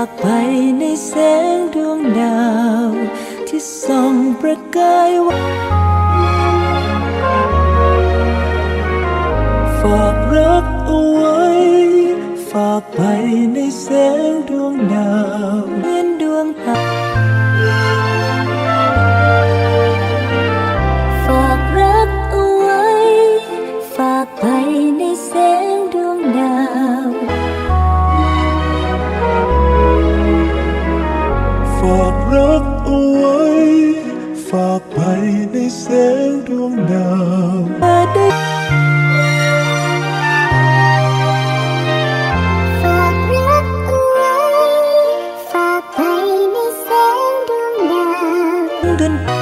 ากไปในแสงดวงดาว ที่ส่องประกายว่าฝากรักเอาไว้ ฝากไปในแสงดวงดาว รักเอาไว้ ฝากไปในแสงดวงดาวฝากไว้ฝากไปในแสงดวงดาว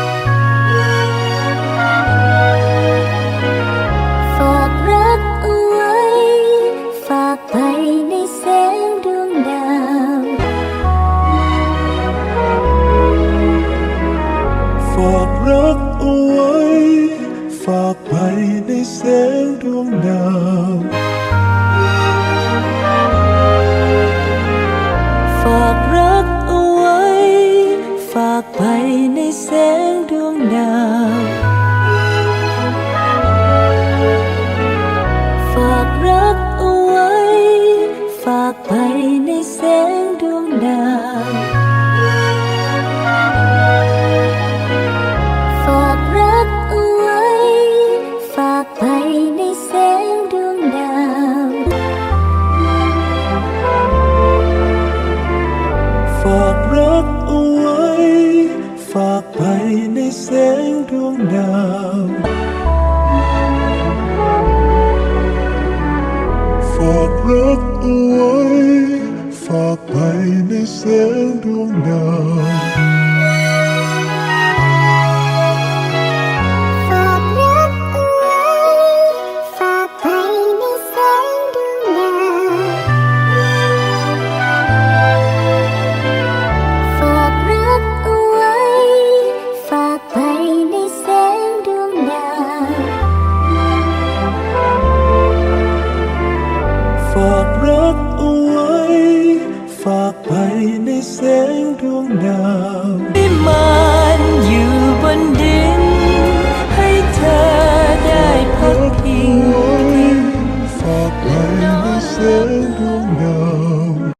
ฝากรักเอาไว้ ฝากไปในแสงดวงดาวฝากรักเอาไว้ ฝากไปในแสงดวงดาวฝากรักเอาไว้ ฝากไป ในแสงดวงดาวฝากรักเอาไว้ ฝากไปในแสงดวงดาวที่มันอยู่บนดิน ให้เธอได้พักพิงฝากไปในแสงดวงดาว